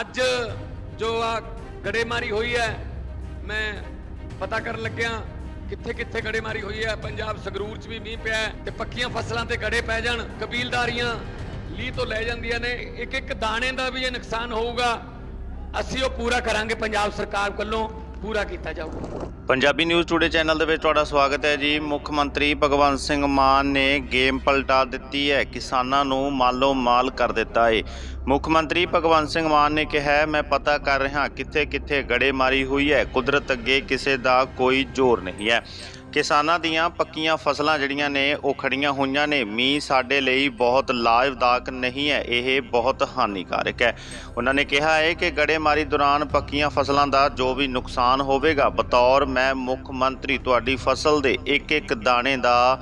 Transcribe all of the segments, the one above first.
ਅੱਜ ਜੋ ਆ ਗੜੇਮਾਰੀ ਹੋਈ ਹੈ, ਮੈਂ ਪਤਾ ਕਰਨ ਲੱਗਿਆ ਕਿੱਥੇ ਕਿੱਥੇ ਗੜੇਮਾਰੀ ਹੋਈ ਹੈ। ਪੰਜਾਬ ਸੰਗਰੂਰ 'ਚ ਵੀ ਮੀਂਹ ਪਿਆ ਹੈ ਤੇ ਪੱਕੀਆਂ ਫਸਲਾਂ ਤੇ ਗੜੇ ਪੈ ਜਾਣ। ਕਬੀਲਦਾਰੀਆਂ ਲੀਹ ਤੋਂ ਲੈ ਜਾਂਦੀਆਂ ਨੇ। ਇੱਕ ਇੱਕ ਦਾਣੇ ਦਾ ਵੀ ਇਹ ਨੁਕਸਾਨ ਹੋਊਗਾ। ਅਸੀਂ ਉਹ ਪੂਰਾ ਕਰਾਂਗੇ। ਪੰਜਾਬ ਸਰਕਾਰ ਵੱਲੋਂ ਪੂਰਾ ਕੀਤਾ ਜਾਊਗਾ। ਪੰਜਾਬੀ ਨਿਊਜ਼ ਟੂਡੇ ਚੈਨਲ ਦੇ ਵਿੱਚ ਤੁਹਾਡਾ ਸਵਾਗਤ ਹੈ ਜੀ। ਮੁੱਖ ਮੰਤਰੀ ਭਗਵੰਤ ਸਿੰਘ ਮਾਨ ਨੇ ਗੇਮ ਪਲਟਾ ਦਿੱਤੀ ਹੈ। ਕਿਸਾਨਾਂ ਨੂੰ ਮਾਲੋ ਮਾਲ ਕਰ ਦਿੱਤਾ ਹੈ ਮੁੱਖ ਮੰਤਰੀ ਭਗਵੰਤ ਸਿੰਘ ਮਾਨ ਨੇ ਕਿਹਾ, ਮੈਂ ਪਤਾ ਕਰ ਰਿਹਾ ਕਿੱਥੇ ਕਿੱਥੇ ਗੜੇ ਮਾਰੀ ਹੋਈ ਹੈ। ਕੁਦਰਤ ਅੱਗੇ ਕਿਸੇ ਦਾ ਕੋਈ ਜ਼ੋਰ ਨਹੀਂ ਹੈ। ਕਿਸਾਨਾਂ ਦੀਆਂ ਪੱਕੀਆਂ ਫਸਲਾਂ ਜਿਹੜੀਆਂ ਨੇ ਉਹ ਖੜੀਆਂ ਹੋਈਆਂ ਨੇ। ਮੀਂਹ ਸਾਡੇ ਲਈ ਬਹੁਤ ਲਾਭਦਾਇਕ ਨਹੀਂ ਹੈ, ਇਹ ਬਹੁਤ ਹਾਨੀਕਾਰਕ ਹੈ। ਉਹਨਾਂ ਨੇ ਕਿਹਾ ਹੈ ਕਿ ਗੜੇਮਾਰੀ ਦੌਰਾਨ ਪੱਕੀਆਂ ਫਸਲਾਂ ਦਾ ਜੋ ਵੀ ਨੁਕਸਾਨ ਹੋਵੇਗਾ, ਬਤੌਰ ਮੈਂ ਮੁੱਖ ਮੰਤਰੀ ਤੁਹਾਡੀ ਫਸਲ ਦੇ ਇੱਕ ਇੱਕ ਦਾਣੇ ਦਾ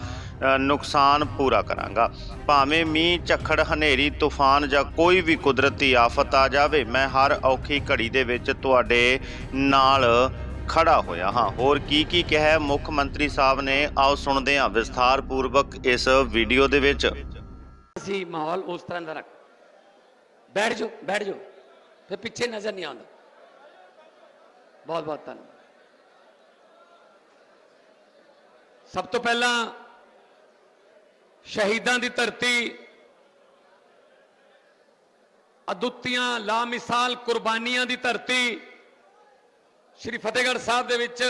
ਨੁਕਸਾਨ ਪੂਰਾ ਕਰਾਂਗਾ। ਭਾਵੇਂ ਮੀਂਹ, ਝੱਖੜ, ਹਨੇਰੀ, ਤੂਫਾਨ ਜਾਂ ਕੋਈ ਵੀ ਕੁਦਰਤੀ ਆਫਤ ਆ ਜਾਵੇ, ਮੈਂ ਹਰ ਔਖੀ ਘੜੀ ਦੇ ਵਿੱਚ ਤੁਹਾਡੇ ਨਾਲ ਖੜਾ ਹੋਇਆ ਹਾਂ। ਹੋਰ ਕੀ ਕੀ ਕਿਹਾ ਮੁੱਖ ਮੰਤਰੀ ਸਾਹਿਬ ਨੇ। ਆਓ ਸੁਣਦੇ ਹਾਂ ਵਿਸਥਾਰ ਪੂਰਵਕ ਇਸ ਵੀਡੀਓ ਦੇ ਵਿੱਚ। ਅਸੀਂ ਮਾਹੌਲ ਉਸ ਤਰ੍ਹਾਂ ਦਾ ਰੱਖ। ਬੈਠ ਜਾਓ ਬੈਠ ਜਾਓ। ਫਿਰ ਪਿੱਛੇ ਨਜ਼ਰ ਨਹੀਂ ਆਉਂਦਾ। ਬਹੁਤ ਬਹੁਤ ਧੰਨਵਾਦ। ਸਭ ਤੋਂ ਪਹਿਲਾਂ ਸ਼ਹੀਦਾਂ ਦੀ ਧਰਤੀ ਅਦੁੱਤੀਆਂ ਲਾਮਿਸਾਲ ਕੁਰਬਾਨੀਆਂ ਦੀ ਧਰਤੀ ਸ਼੍ਰੀ ਫਤਿਹਗੜ੍ਹ ਸਾਹਿਬ ਦੇ ਵਿੱਚ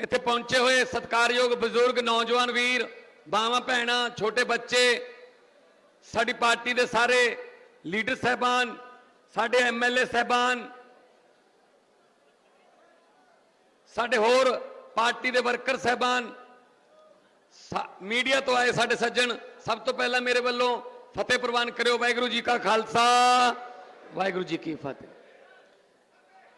ਇੱਥੇ ਪਹੁੰਚੇ ਹੋਏ ਸਤਿਕਾਰਯੋਗ ਬਜ਼ੁਰਗ ਨੌਜਵਾਨ ਵੀਰ, ਬਾਵਾਂ ਭੈਣਾਂ, ਛੋਟੇ ਬੱਚੇ, ਸਾਡੀ ਪਾਰਟੀ ਦੇ ਸਾਰੇ ਲੀਡਰ ਸਹਿਬਾਨ, ਸਾਡੇ ਐਮਐਲਏ ਸਹਿਬਾਨ, ਸਾਡੇ ਹੋਰ ਪਾਰਟੀ ਦੇ ਵਰਕਰ ਸਹਿਬਾਨ ਮੀਡੀਆ ਤੋਂ ਆਏ ਸਾਡੇ ਸੱਜਣ, ਸਭ ਤੋਂ ਪਹਿਲਾਂ ਮੇਰੇ ਵੱਲੋਂ ਫਤਿਹ ਪ੍ਰਵਾਨ ਕਰਿਓ ਵਾਹਿਗੁਰੂ ਜੀ ਕਾ ਖਾਲਸਾ, ਵਾਹਿਗੁਰੂ ਜੀ ਕੀ ਫਤਿਹ।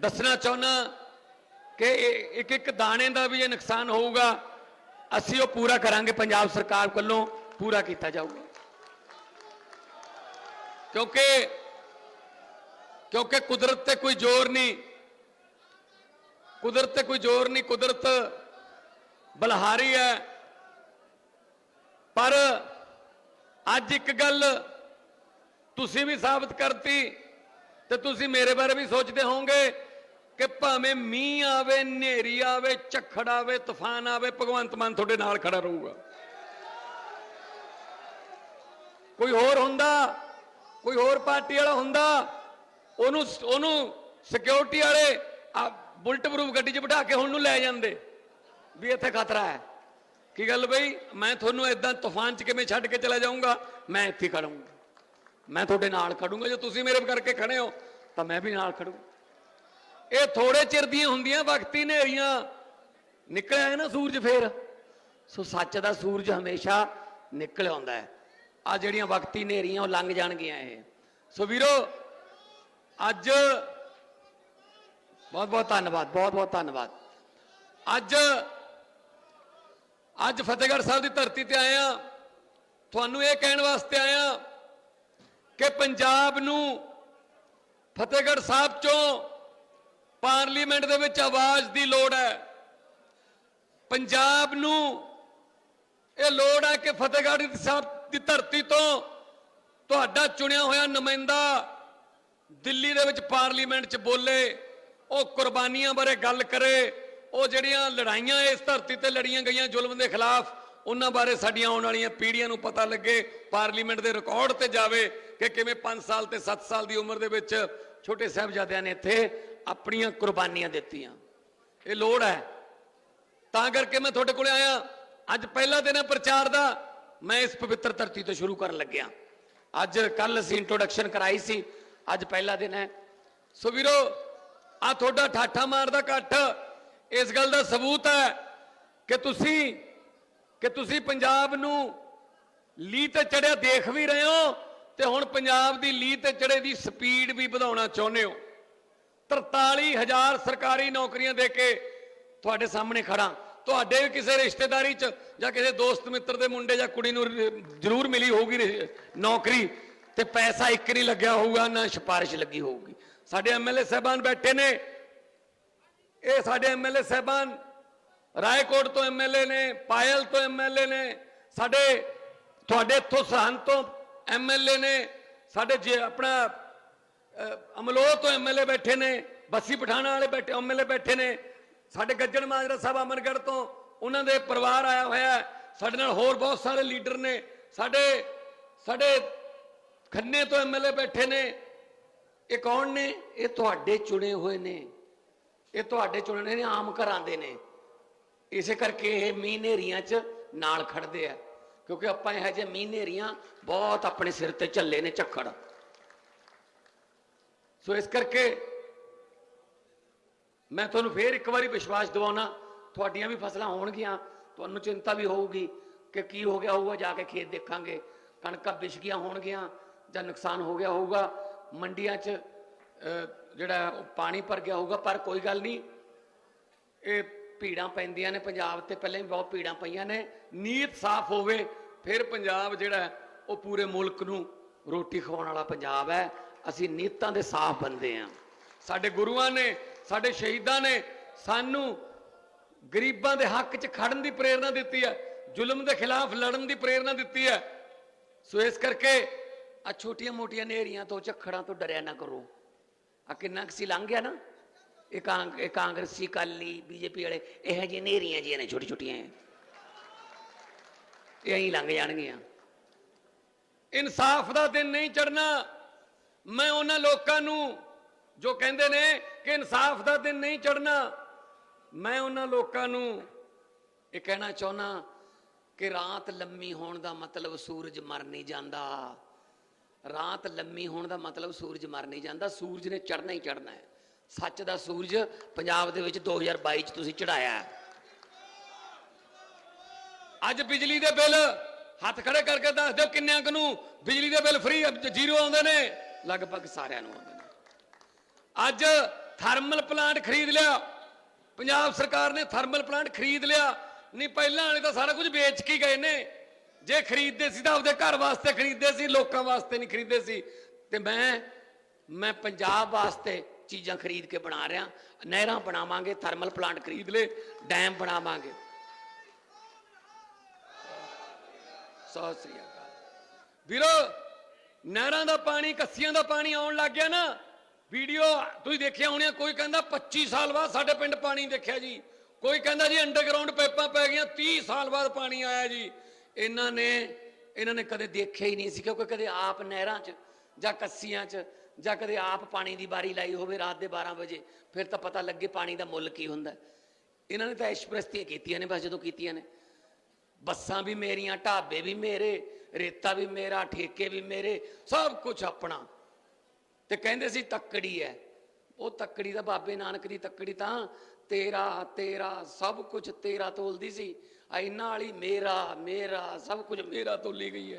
ਦੱਸਣਾ ਚਾਹੁੰਦਾ ਕਿ ਇੱਕ ਇੱਕ ਦਾਣੇ ਦਾ ਵੀ ਇਹ ਨੁਕਸਾਨ ਹੋਊਗਾ, ਅਸੀਂ ਉਹ ਪੂਰਾ ਕਰਾਂਗੇ, ਪੰਜਾਬ ਸਰਕਾਰ ਵੱਲੋਂ ਪੂਰਾ ਕੀਤਾ ਜਾਊਗਾ। ਕਿਉਂਕਿ ਕਿਉਂਕਿ ਕੁਦਰਤ ਤੇ ਕੋਈ ਜ਼ੋਰ ਨਹੀਂ, ਕੁਦਰਤ ਤੇ ਕੋਈ ਜ਼ੋਰ ਨਹੀਂ, ਕੁਦਰਤ ਬਲਹਾਰੀ ਹੈ। ਪਰ ਅੱਜ ਇੱਕ ਗੱਲ ਤੁਸੀਂ ਵੀ ਸਾਬਤ ਕਰਤੀ ਤੇ ਤੁਸੀਂ ਮੇਰੇ ਬਾਰੇ ਵੀ ਸੋਚਦੇ ਹੋਵੋਗੇ ਕਿ ਭਾਵੇਂ ਮੀਂਹ ਆਵੇ, ਹਨੇਰੀ ਆਵੇ, ਝੱਖੜ ਆਵੇ, ਤੂਫਾਨ ਆਵੇ, ਭਗਵੰਤ ਮਾਨ ਤੁਹਾਡੇ ਨਾਲ ਖੜਾ ਰਹੂਗਾ। ਕੋਈ ਹੋਰ ਹੁੰਦਾ? ਕੋਈ ਹੋਰ ਪਾਰਟੀ ਵਾਲਾ ਹੁੰਦਾ? ਉਹਨੂੰ ਉਹਨੂੰ ਸਿਕਿਉਰਿਟੀ ਵਾਲੇ ਆ ਬੁਲਟ ਪ੍ਰੂਫ ਗੱਡੀ 'ਚ ਬਿਠਾ ਕੇ ਹੁਣ ਨੂੰ ਲੈ ਜਾਂਦੇ ਵੀ ਇੱਥੇ ਖਤਰਾ ਹੈ। ਕੀ ਗੱਲ ਬਈ? ਮੈਂ ਤੁਹਾਨੂੰ ਇਦਾਂ ਤੂਫਾਨ 'ਚ ਕਿਵੇਂ ਛੱਡ ਕੇ ਚਲਾ ਜਾਊਂਗਾ? ਮੈਂ ਇੱਥੇ ਖੜੂੰਗਾ ਮੈਂ ਤੁਹਾਡੇ ਨਾਲ ਖੜੂੰਗਾ, ਜੇ ਤੁਸੀਂ ਮੇਰੇ ਕਰਕੇ ਖੜੇ ਹੋ, ਤਾਂ ਮੈਂ ਵੀ ਨਾਲ ਖੜੂ। ਇਹ ਥੋੜੇ ਚਿਰ ਦੀਆਂ ਹੁੰਦੀਆਂ, ਵਕਤੀ ਨੇਰੀਆਂ ਨਿਕਲਿਆ ਹੈ ਨਾ ਸੂਰਜ ਫੇਰ? ਸੋ ਸੱਚ ਦਾ ਸੂਰਜ ਹਮੇਸ਼ਾ ਨਿਕਲ ਆਉਂਦਾ ਹੈ। ਆ ਜਿਹੜੀਆਂ ਵਕਤੀ ਨੇਰੀਆਂ ਉਹ ਲੰਘ ਜਾਣਗੀਆਂ ਇਹ। ਸੋ ਵੀਰੋ, ਅੱਜ ਬਹੁਤ ਬਹੁਤ ਧੰਨਵਾਦ, ਬਹੁਤ ਬਹੁਤ ਧੰਨਵਾਦ। ਅੱਜ ਅੱਜ ਫਤਿਹਗੜ੍ਹ ਸਾਹਿਬ ਦੀ ਧਰਤੀ ਤੇ ਆਏ ਆ ਤੁਹਾਨੂੰ ਇਹ ਕਹਿਣ ਵਾਸਤੇ ਆਇਆ ਕਿ ਪੰਜਾਬ ਨੂੰ ਫਤਿਹਗੜ੍ਹ ਸਾਹਿਬ ਚੋਂ ਪਾਰਲੀਮੈਂਟ ਦੇ ਵਿੱਚ ਆਵਾਜ਼ ਦੀ ਲੋੜ ਹੈ। ਪੰਜਾਬ ਨੂੰ ਇਹ ਲੋੜ ਹੈ ਕਿ ਫਤਿਹਗੜ੍ਹ ਸਾਹਿਬ ਦੀ ਧਰਤੀ ਤੋਂ ਤੁਹਾਡਾ ਚੁਣਿਆ ਹੋਇਆ ਨੁਮਾਇੰਦਾ ਦਿੱਲੀ ਦੇ ਵਿੱਚ ਪਾਰਲੀਮੈਂਟ 'ਚ ਬੋਲੇ, ਉਹ ਕੁਰਬਾਨੀਆਂ ਬਾਰੇ ਗੱਲ ਕਰੇ, ਉਹ ਜਿਹੜੀਆਂ ਲੜਾਈਆਂ ਇਸ ਧਰਤੀ ਤੇ ਲੜੀਆਂ ਗਈਆਂ ਜ਼ੁਲਮ ਦੇ ਖਿਲਾਫ ਉਹਨਾਂ ਬਾਰੇ ਸਾਡੀਆਂ ਆਉਣ ਵਾਲੀਆਂ ਪੀੜ੍ਹੀਆਂ ਨੂੰ ਪਤਾ ਲੱਗੇ, ਪਾਰਲੀਮੈਂਟ ਦੇ ਰਿਕਾਰਡ ਤੇ ਜਾਵੇ ਕਿ ਕਿਵੇਂ 5 ਸਾਲ ਤੇ 7 ਸਾਲ ਦੀ ਉਮਰ ਦੇ ਵਿੱਚ ਛੋਟੇ ਸਾਹਿਬਜ਼ਾਦਿਆਂ ਨੇ ਇੱਥੇ ਆਪਣੀਆਂ ਕੁਰਬਾਨੀਆਂ ਦਿੱਤੀਆਂ। ਇਹ ਲੋੜ ਹੈ। ਤਾਂ ਕਰਕੇ ਮੈਂ ਤੁਹਾਡੇ ਕੋਲੇ ਆਇਆ। ਅੱਜ ਪਹਿਲਾ ਦਿਨ ਹੈ ਪ੍ਰਚਾਰ ਦਾ। ਮੈਂ ਇਸ ਪਵਿੱਤਰ ਧਰਤੀ ਤੋਂ ਸ਼ੁਰੂ ਕਰਨ ਲੱਗਿਆ। ਅੱਜ ਕੱਲ ਅਸੀਂ ਇੰਟਰੋਡਕਸ਼ਨ ਕਰਾਈ ਸੀ। ਅੱਜ ਪਹਿਲਾ ਦਿਨ ਹੈ। ਸੋ ਵੀਰੋ ਆ ਤੁਹਾਡਾ ਠਾਠਾ ਮਾਰਦਾ ਇਕੱਠ। ਇਸ ਗੱਲ ਦਾ ਸਬੂਤ ਹੈ ਕਿ ਤੁਸੀਂ ਕਿ ਤੁਸੀਂ ਪੰਜਾਬ ਨੂੰ ਲੀਹ ਤੇ ਚੜਿਆ ਦੇਖ ਵੀ ਰਹੇ ਹੋ ਤੇ ਹੁਣ ਪੰਜਾਬ ਦੀ ਲੀਹ ਤੇ ਚੜੇ ਦੀ ਸਪੀਡ ਵੀ ਵਧਾਉਣਾ ਚਾਹੁੰਦੇ ਹੋ। 43000 ਸਰਕਾਰੀ ਨੌਕਰੀਆਂ ਦੇ ਕੇ ਤੁਹਾਡੇ ਸਾਹਮਣੇ ਖੜਾ ਤੁਹਾਡੇ ਵੀ ਕਿਸੇ ਰਿਸ਼ਤੇਦਾਰੀ 'ਚ ਜਾਂ ਕਿਸੇ ਦੋਸਤ ਮਿੱਤਰ ਦੇ ਮੁੰਡੇ ਜਾਂ ਕੁੜੀ ਨੂੰ ਜ਼ਰੂਰ ਮਿਲੀ ਹੋਊਗੀ ਨੌਕਰੀ ਤੇ ਪੈਸਾ ਇੱਕ ਨਹੀਂ ਲੱਗਿਆ ਹੋਊਗਾ, ਨਾ ਸਿਫਾਰਿਸ਼ ਲੱਗੀ ਹੋਊਗੀ। ਸਾਡੇ ਐਮਐਲਏ ਸਾਹਿਬਾਨ ਬੈਠੇ ਨੇ। ਇਹ ਸਾਡੇ ਐਮਐਲਏ ਸਾਹਿਬਾਨ ਰਾਏਕੋਟ ਤੋਂ ਐਮਐਲਏ ਨੇ, ਪਾਇਲ ਤੋਂ ਐਮਐਲਏ ਨੇ, ਸਾਡੇ, ਤੁਹਾਡੇ ਇੱਥੋਂ ਸਰਹੰਦ ਤੋਂ ਐਮਐਲਏ ਨੇ, ਸਾਡੇ ਜੇ ਆਪਣਾ ਅਮਲੋਹ ਤੋਂ ਐਮਐਲਏ ਬੈਠੇ ਨੇ, ਬੱਸੀ ਪਠਾਣਾ ਵਾਲੇ ਬੈਠੇ ਐਮਐਲਏ ਬੈਠੇ ਨੇ, ਸਾਡੇ ਗੱਜਣ ਮਾਜਰਾ ਸਾਹਿਬ ਅਮਰਗੜ੍ਹ ਤੋਂ, ਉਹਨਾਂ ਦੇ ਪਰਿਵਾਰ ਆਇਆ ਹੋਇਆ ਸਾਡੇ ਨਾਲ ਹੋਰ ਬਹੁਤ ਸਾਰੇ ਲੀਡਰ ਨੇ, ਸਾਡੇ ਸਾਡੇ ਖੰਨੇ ਤੋਂ ਐਮਐਲਏ ਬੈਠੇ ਨੇ, ਇਹ ਕੌਣ ਨੇ? ਇਹ ਤੁਹਾਡੇ ਚੁਣੇ ਹੋਏ ਨੇ, ਇਹ ਤੁਹਾਡੇ ਚੁਣੇ ਨੇ ਆਮ ਘਰਾਂ ਦੇ ਨੇ। ਇਸੇ ਕਰਕੇ ਇਹ ਮੀਂਹ ਨੇਰੀਆਂ 'ਚ ਨਾਲ ਖੜਦੇ ਆ। ਕਿਉਂਕਿ ਆਪਾਂ ਇਹ ਜਿਹੇ ਮੀਂਹ ਨੇਰੀਆਂ ਬਹੁਤ ਆਪਣੇ ਸਿਰ ਤੇ ਝੱਲੇ ਨੇ ਝੱਖੜ। ਸੋ ਇਸ ਕਰਕੇ ਮੈਂ ਤੁਹਾਨੂੰ ਫੇਰ ਇੱਕ ਵਾਰੀ ਵਿਸ਼ਵਾਸ ਦਿਵਾਉਣਾ ਤੁਹਾਡੀਆਂ ਵੀ ਫਸਲਾਂ ਹੋਣਗੀਆਂ ਤੁਹਾਨੂੰ ਚਿੰਤਾ ਵੀ ਹੋਊਗੀ ਕਿ ਕੀ ਹੋ ਗਿਆ ਹੋਊਗਾ ਜਾ ਕੇ ਖੇਤ ਦੇਖਾਂਗੇ। ਕਣਕਾਂ ਵਿਛ ਗਈਆਂ ਹੋਣਗੀਆਂ ਜਾਂ ਨੁਕਸਾਨ ਹੋ ਗਿਆ ਹੋਊਗਾ। ਮੰਡੀਆਂ 'ਚ ਅਹ, ਜਿਹੜਾ ਉਹ ਪਾਣੀ ਭਰ ਗਿਆ ਹੋਊਗਾ ਪਰ ਕੋਈ ਗੱਲ ਨਹੀਂ। ਇਹ ਭੀੜਾਂ ਪੈਂਦੀਆਂ ਨੇ, ਪੰਜਾਬ ਤੇ ਪਹਿਲਾਂ ਵੀ ਬਹੁਤ ਭੀੜਾਂ ਪਈਆਂ ਨੇ। ਨੀਤ ਸਾਫ਼ ਹੋਵੇ, ਫਿਰ ਪੰਜਾਬ ਜਿਹੜਾ ਉਹ ਪੂਰੇ ਮੁਲਕ ਨੂੰ ਰੋਟੀ ਖਵਾਉਣ ਵਾਲਾ ਪੰਜਾਬ ਹੈ। ਅਸੀਂ ਨੀਤਾਂ ਦੇ ਸਾਫ਼ ਬੰਦੇ ਆ ਸਾਡੇ ਗੁਰੂਆਂ ਨੇ, ਸਾਡੇ ਸ਼ਹੀਦਾਂ ਨੇ ਸਾਨੂੰ ਗਰੀਬਾਂ ਦੇ ਹੱਕ 'ਚ ਖੜਨ ਦੀ ਪ੍ਰੇਰਣਾ ਦਿੱਤੀ ਹੈ, ਜ਼ੁਲਮ ਦੇ ਖਿਲਾਫ ਲੜਨ ਦੀ ਪ੍ਰੇਰਣਾ ਦਿੱਤੀ ਹੈ। ਸੋ ਇਸ ਕਰਕੇ ਆ ਛੋਟੀਆਂ ਮੋਟੀਆਂ ਨੇਰੀਆਂ ਤੋਂ, ਝੱਖੜਾਂ ਤੋਂ ਡਰਿਆ ਨਾ ਕਰੋ। ਆ ਕਿੰਨਾ ਕੁ ਸੀ ਲੰਘ ਗਿਆ ਨਾ? ਇਹ ਕਾਂਗ ਇਹ ਕਾਂਗਰਸੀ ਕਾਲੀ ਬੀਜੇਪੀ ਵਾਲੇ ਇਹ ਜਿਹੇ ਨੇਰੀਆਂ ਜੀਆਂ ਨੇ ਛੋਟੀ ਛੋਟੀਆਂ ਇਹ ਐਂ ਲੰਘ ਜਾਣਗੀਆਂ ਇਨਸਾਫ ਦਾ ਦਿਨ ਨਹੀਂ ਚੜਨਾ ਮੈਂ ਉਹਨਾਂ ਲੋਕਾਂ ਨੂੰ ਜੋ ਕਹਿੰਦੇ ਨੇ ਕਿ ਇਨਸਾਫ ਦਾ ਦਿਨ ਨਹੀਂ ਚੜਨਾ ਮੈਂ ਉਹਨਾਂ ਲੋਕਾਂ ਨੂੰ ਇਹ ਕਹਿਣਾ ਚਾਹੁੰਦਾ ਕਿ ਰਾਤ ਲੰਮੀ ਹੋਣ ਦਾ ਮਤਲਬ ਸੂਰਜ ਮਰ ਨਹੀਂ ਜਾਂਦਾ ਰਾਤ ਲੰਮੀ ਹੋਣ ਦਾ ਮਤਲਬ ਸੂਰਜ ਮਰ ਨਹੀਂ ਜਾਂਦਾ ਸੂਰਜ ਨੇ ਚੜਨਾ ਹੀ ਚੜਨਾ ਹੈ ਸੱਚ ਦਾ ਸੂਰਜ ਪੰਜਾਬ ਦੇ ਵਿੱਚ 2022 ਚ ਤੁਸੀਂ ਚੜਾਇਆ। ਅੱਜ ਬਿਜਲੀ ਦੇ ਬਿੱਲ ਹੱਥ ਖੜੇ ਕਰਕੇ ਦੱਸ ਦਿਓ ਕਿੰਨਿਆਂ ਕੁ ਨੂੰ ਬਿਜਲੀ ਦੇ ਬਿੱਲ ਫ੍ਰੀ ਜ਼ੀਰੋ ਆਉਂਦੇ ਨੇ, ਲਗਭਗ ਸਾਰਿਆਂ ਨੂੰ ਆਉਂਦੇ ਨੇ। ਅੱਜ ਥਰਮਲ ਪਲਾਂਟ ਖਰੀਦ ਲਿਆ। ਪੰਜਾਬ ਸਰਕਾਰ ਨੇ ਥਰਮਲ ਪਲਾਂਟ ਖਰੀਦ ਲਿਆ। ਨਹੀਂ, ਪਹਿਲਾਂ ਵਾਲੇ ਤਾਂ ਸਾਰਾ ਕੁਝ ਵੇਚ ਕੇ ਗਏ ਨੇ। ਜੇ ਖਰੀਦਦੇ ਸੀ ਤਾਂ ਆਪਦੇ ਘਰ ਵਾਸਤੇ ਖਰੀਦਦੇ ਸੀ, ਲੋਕਾਂ ਵਾਸਤੇ ਨਹੀਂ ਖਰੀਦਦੇ ਸੀ। ਤੇ ਮੈਂ ਮੈਂ ਪੰਜਾਬ ਵਾਸਤੇ ਚੀਜ਼ਾਂ ਖਰੀਦ ਕੇ ਬਣਾ ਰਿਹਾ ਨਹਿਰਾਂ ਬਣਾਵਾਂਗੇ ਥਰਮਲ ਪਲਾਂਟ ਖਰੀਦ ਲੇ ਡੈਮ ਬਣਾਵਾਂਗੇ। ਸਤਿ ਸ੍ਰੀ ਅਕਾਲ। ਵੀਰੋ, ਨਹਿਰਾਂ ਦਾ ਪਾਣੀ, ਕੱਸੀਆਂ ਦਾ ਪਾਣੀ ਆਉਣ ਲੱਗ ਗਿਆ ਨਾ, ਵੀਡੀਓ ਤੁਸੀਂ ਦੇਖਿਆ ਹੋਣੀਆਂ, ਕੋਈ ਕਹਿੰਦਾ 25 ਸਾਲ ਬਾਅਦ ਸਾਡੇ ਪਿੰਡ ਪਾਣੀ ਦੇਖਿਆ ਜੀ। ਕੋਈ ਕਹਿੰਦਾ ਜੀ ਅੰਡਰਗਰਾਉਂਡ ਪਾਈਪਾਂ ਪੈ ਗਈਆਂ 30 ਸਾਲ ਬਾਅਦ ਪਾਣੀ ਆਇਆ ਜੀ। ਇਹਨਾਂ ਨੇ ਇਹਨਾਂ ਨੇ ਕਦੇ ਦੇਖਿਆ ਹੀ ਨਹੀਂ ਸੀ, ਕਿਉਂਕਿ ਕਦੇ ਆਪ ਨਹਿਰਾਂ 'ਚ ਜਾਂ ਕੱਸੀਆਂ 'ਚ ਜਾਂ ਕਦੇ ਆਪ ਪਾਣੀ ਦੀ ਬਾਰੀ ਲਾਈ ਹੋਵੇ ਰਾਤ ਦੇ 12 ਵਜੇ, ਫਿਰ ਤਾਂ ਪਤਾ ਲੱਗੇ ਪਾਣੀ ਦਾ ਮੁੱਲ ਕੀ ਹੁੰਦਾ। ਇਹਨਾਂ ਨੇ ਤਾਂ ਐਸ਼ਪ੍ਰਸਤੀਆਂ ਕੀਤੀਆਂ ਨੇ ਬਸ ਜਦੋਂ ਕੀਤੀਆਂ ਨੇ। ਬੱਸਾਂ ਵੀ ਮੇਰੀਆਂ, ਢਾਬੇ ਵੀ ਮੇਰੇ, ਰੇਤਾ ਵੀ ਮੇਰਾ, ਠੇਕੇ ਵੀ ਮੇਰੇ, ਸਭ ਕੁਝ ਆਪਣਾ। ਤੇ ਕਹਿੰਦੇ ਸੀ, ਤੱਕੜੀ ਹੈ ਉਹ ਤੱਕੜੀ ਦਾ ਬਾਬੇ ਨਾਨਕ ਦੀ ਤੱਕੜੀ ਤਾਂ ਤੇਰਾ ਤੇਰਾ, ਸਭ ਕੁਝ ਤੇਰਾ ਤੋਲਦੀ ਸੀ। ਆ ਇਹਨਾਂ ਵਾਲੀ, ਮੇਰਾ ਮੇਰਾ, ਸਭ ਕੁਝ ਮੇਰਾ ਤੋਲੀ ਗਈ ਹੈ